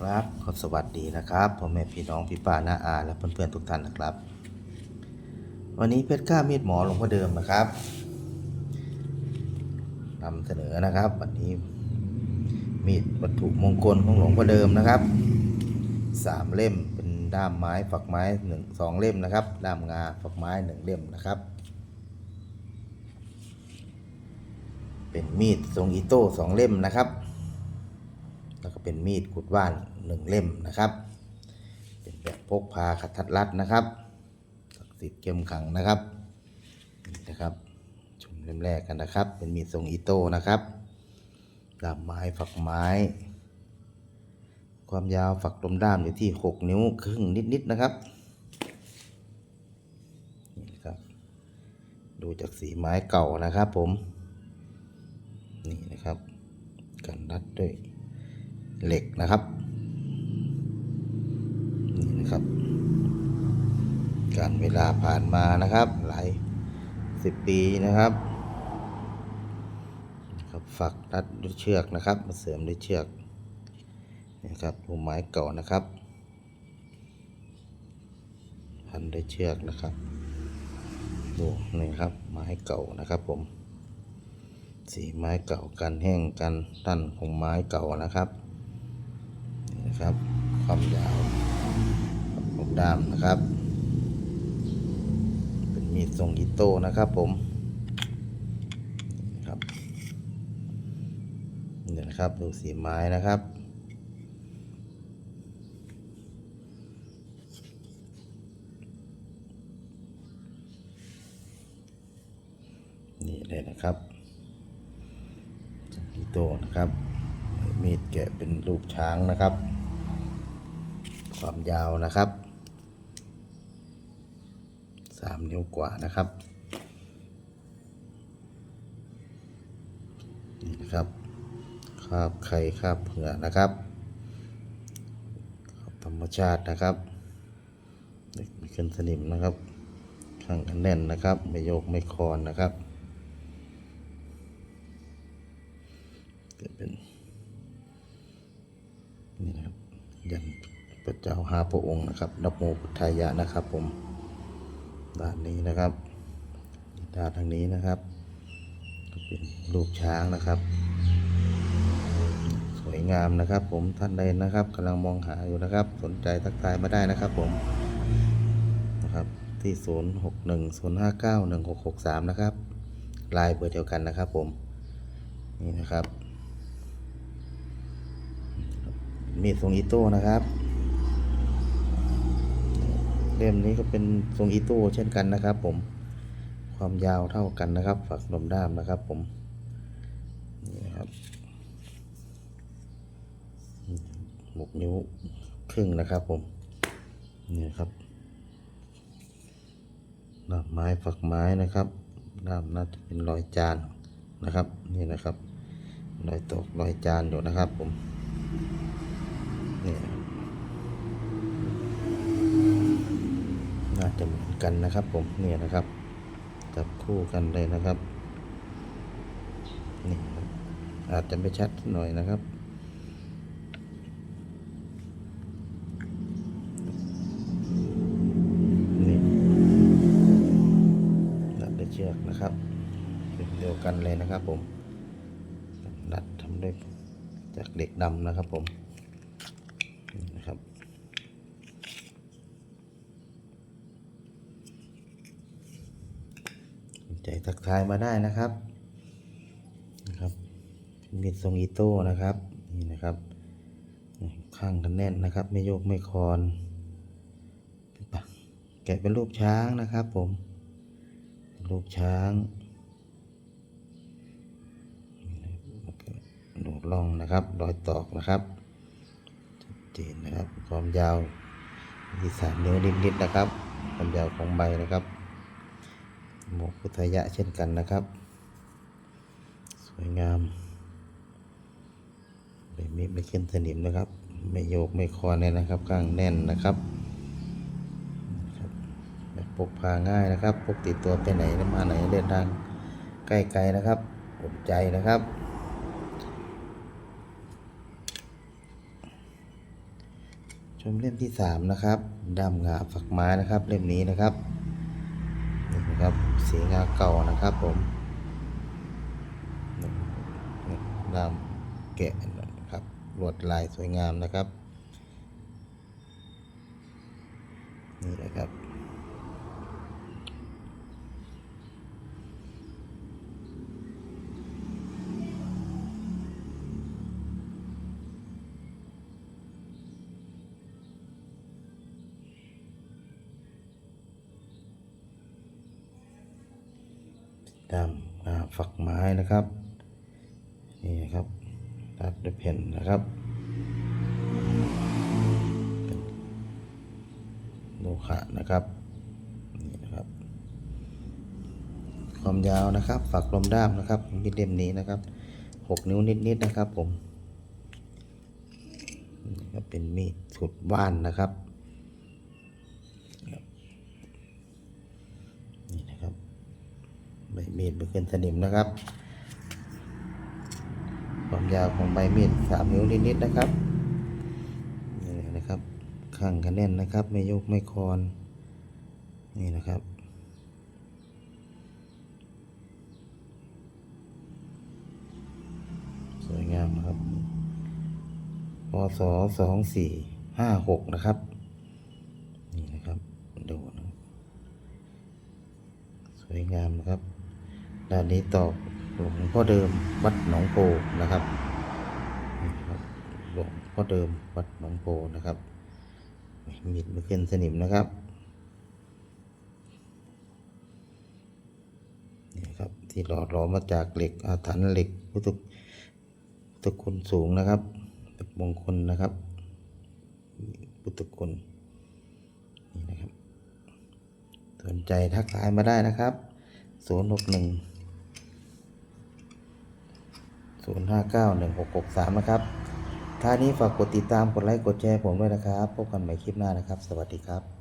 ครับขอสวัสดีนะครับพ่อแม่พี่น้องพี่ป้าน้าอาและเพื่อนๆทุกท่านนะครับ วันนี้เพชรกล้ามีดหมอหลวงพ่อเดิมนะครับนำเสนอนะครับ วันนี้มีดวัตถุมงคลของหลวงพ่อเดิมนะครับสามเล่มเป็นด้ามไม้ฝักไม้หนึ่งสองเล่มนะครับ ด้ามงาฝักไม้หนึ่งเล่มนะครับ เป็นมีดทรงอีโต้สองเล่มนะครับ เป็นมีดกุดว่านหนึ่งเล่มนะครับ เป็นแบบพกพาขัดทัดรัดนะครับศักดิ์สิทธิ์เข้มขังนะครับนี่นะครับชมเล่มแรกกันนะครับ เป็นมีดทรงอีโต้นะครับดาบไม้ฝักไม้ ความยาวฝักลมด้ามอยู่ที่ 6 นิ้วครึ่งนิดๆนะครับนี่นะครับ ดูจากสีไม้เก่านะครับผม นี่นะครับ กันรัดด้วย เหล็กนะครับนี่นะครับ การเวลาผ่านมานะครับ หลายสิบปีนะครับครับฝักรัดด้วยเชือกนะครับ มาเสริมด้วยเชือกนี่ครับหัวไม้เก่านะครับ พันด้วยเชือกนะครับดูนี่ครับไม้เก่านะครับผมสีไม้เก่ากันแห้งกันตั้นของไม้เก่านะครับ ครับ ความยาวของด้ามนะครับ เป็นมีดทรงอิโต้นะครับผมนะครับนี่นะครับดูสีไม้นะครับนี่เลยนะครับอีโต้นะครับมีดแกะเป็นรูปช้างนะครับ ความยาวนะครับสามนิ้วกว่านะครับนี่นะครับคาบไข่คาบเผือกนะครับธรรมชาตินะครับไม่ขึ้นสนิมนะครับข้างกันแน่นนะครับ ไม่โยกไม่คลอนนะครับเกิดเป็นนี่นะครับยัน พระเจ้าหาพระองค์นะครับนับโมพุทธายะนะครับ ผมด้านนี้นะครับด้านทางนี้นะครับก็เป็นรูปช้างนะครับ สวยงามนะครับ ผมท่านใดนะครับกำลังมองหาอยู่นะครับ สนใจทักทายมาได้นะครับ ผมนะครับที่ 0 6 1 0 5 9 1 6 6 3 นะครับลน์เบอร์เดียวกันนะครับ ผมนี่นะครับมีดทรงอีโต้นะครับ เล่มนี้ก็เป็นทรงอีโต้เช่นกันนะครับ ผม ความยาวเท่ากันนะครับ ฝักลมด้ามนะครับ ผมนี่นะครับหกนิ้วครึ่งนะครับ ผม นี่นครับดาบไม้ฝักไม้นะครับด้ามน่าจะเป็นรอยจานนะครับ นี่นะครับรอยตกรอยจานอยู่นะครับ ผม นี่ จะเหมือนกันนะครับ ผมเนี่ยนะครับจับคู่กันเลยนะครับนี่อาจจะไม่ชัดหน่อยนะครับ นี่รัดด้วยเชือกนะครับเดียวกันเลยนะครับ ผมรัดทำด้วยจากเหล็กดำนะครับผมนะครับ ใจทักทายมาได้นะครับนะครับเป็นมีดทรงอีโต้นะครับนี่นะครับ ข้างกันแน่นนะครับ ไม่โยกไม่คลอนแกะเป็นรูปช้างนะครับ ผมรูปช้างแล้วก็ดูร่องนะครับ รอยตอกนะครับชัดเจนนะครับ ความยาวที่สามนิ้วนิดๆนะครับ ความยาวของใบนะครับ หมวกพุทธยะเช่นกันนะครับ สวยงามไม่มีไม่ขึ้นสนิมนะครับ ไม่โยกไม่คลอนเลยนะครับ ข้างแน่นนะครับพกพาง่ายนะครับพกติดตัวไปไหนมาไหนเดินทางใกล้ๆนะครับอุ่นใจนะครับชมเล่มที่สามนะครับดำงาฝักไม้นะครับ เล่มนี้นะครับ สีงาเก่านะครับผมนี่ดำแกะนะครับลวดลายสวยงามนะครับ นี่นะครับ ดำอ่าฝักไม้นะครับ นี่นะครับตัดด้วยแผ่นนะครับเป็นโลหะนะครับนี่นะครับ ความยาวนะครับฝักลมด้ามนะครับมีดเล่มนี้นะครับหกนิ้วนิดๆนะครับผมนี่ครับเป็นมีดสุดว่านนะครับ มีดไม่เกนสนิมนะครับ ความยาวของใบมีดสามนิ้วนิดๆนะครับนี่นะครับข้างกันแน่นนะครับ ไม่ยกไม่คอนนี่นะครับสวยงามนะครับพศสองสี่ห้าหกนะครับนี่นะครับ ดูนะสวยงามนะครับ ด้านนี้ต่อหลวงพ่อเดิมวัดหนองโพนะครับหลวงพ่อเดิมวัดหนองโพนะครับมีดม่ขึ้นสนิมนะครับนี่ครับที่หล่อหลอมมาจากเหล็กอาถรรพ์เหล็กพุทธพุทธคุณสูงนะครับเป็นมงคลนะครับพุทธคุณนี่นะครับสนใจทักทายมาได้นะครับ 0 0 5 9 1 6 6 3 นะครับท่านี้ฝากกดติดตาม กดไลค์ กดแชร์ผมด้วยนะครับ พบกันใหม่คลิปหน้านะครับ สวัสดีครับ